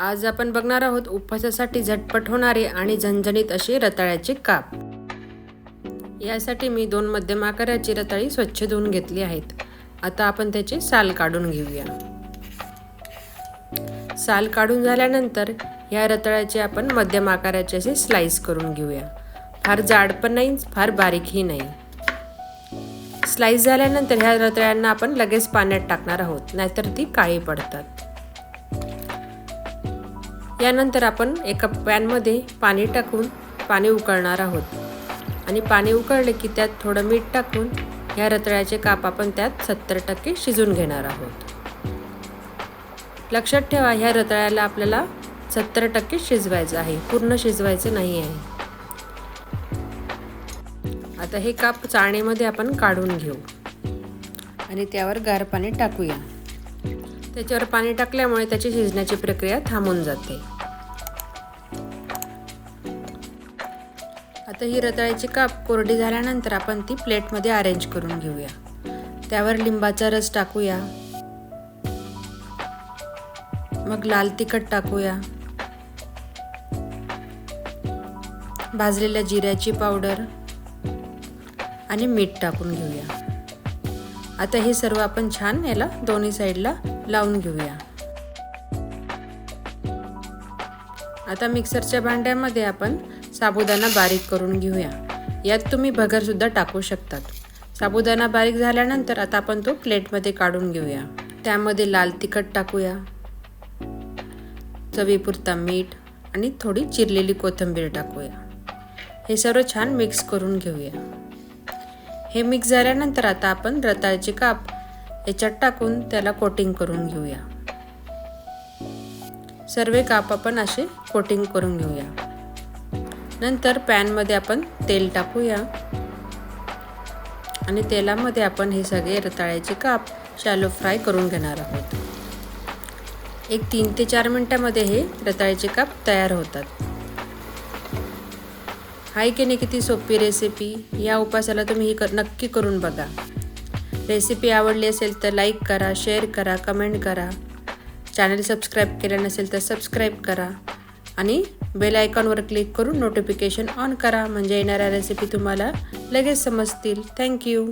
आज आपण बघणार आहोत उपवासासाठी झटपट होणारे आणि झणझणीत असे रताळ्याचे काप. यासाठी मी दोन मध्यम आकाराची रताळी स्वच्छ धुवून घेतली आहेत. आता आपण त्याचे साल काढून घेऊया. साल काढून झाल्यानंतर या रताळ्याचे आपण मध्यम आकाराचे असे स्लाइस करून घेऊया. फार जाड पण नाही फार बारीकही नाही. स्लाइस झाल्यानंतर ह्या रताळ्यांना आपण लगेच पाण्यात टाकणार आहोत नाहीतर ती काळी पडतात. यानंतर आपण एका पॅनमध्ये पाणी टाकून पाणी उकळणार आहोत. आणि पाणी उकळले की त्यात थोडं मीठ टाकून ह्या रताळ्याचे काप आपण त्यात सत्तर टक्के शिजून घेणार आहोत. लक्षात ठेवा ह्या रताळ्याला आपल्याला सत्तर टक्के शिजवायचं आहे. पूर्ण शिजवायचं नाही आहे. आता हे काप चाळणीमध्ये आपण काढून घेऊ. आणि त्यावर गार पाणी टाकूया. त्याच्यावर पाणी टाकल्यामुळे त्याची शिजण्याची प्रक्रिया थांबून जाते. आता ही रताळ्याची काप कोरडी झाल्यानंतर आपण ती प्लेटमध्ये अरेंज करून घेऊया. त्यावर लिंबाचा रस टाकूया. मग लाल तिखट टाकूया. भाजलेल्या जिऱ्याची पावडर आणि मीठ टाकून घेऊया. आता हे सर्व आपण छान याला दोन्ही साईडला लावून घेऊया. आता मिक्सरच्या भांड्यामध्ये आपण साबुदाणा बारीक करून घेऊया. यात तुम्ही भगरसुद्धा टाकू शकतात. साबुदाणा बारीक झाल्यानंतर आता आपण तो प्लेटमध्ये काढून घेऊया. त्यामध्ये लाल तिखट टाकूया. चवीपुरता मीठ आणि थोडी चिरलेली कोथिंबीर टाकूया. हे सर्व छान मिक्स करून घेऊया. हे मिक्स झाल्यानंतर आता आपण रताळ्याचे काप याच्यात टाकून त्याला कोटिंग करून घेऊया. सर्व काप आपण असे कोटिंग करून घेऊया. नंतर पॅनमध्ये आपण तेल टाकूया. आणि तेलामध्ये आपण हे सगळे रताळ्याचे काप शॅलो फ्राय करून घेणार आहोत. एक तीन ते चार मिनटामध्ये हे रताळ्याचे काप तयार होतात. हाय की नाही किती सोपी रेसिपी या उपासाला तुम्ही ही कर नक्की करून बघा. रेसिपी आवडली असेल तर लाईक करा शेअर करा कमेंट करा. चॅनल सबस्क्राईब केलं नसेल तर सबस्क्राईब करा. आणि बेल आयकॉनवर क्लिक करून नोटिफिकेशन ऑन करा. म्हणजे येणाऱ्या रेसिपी तुम्हाला लगेच समजतील. थँक्यू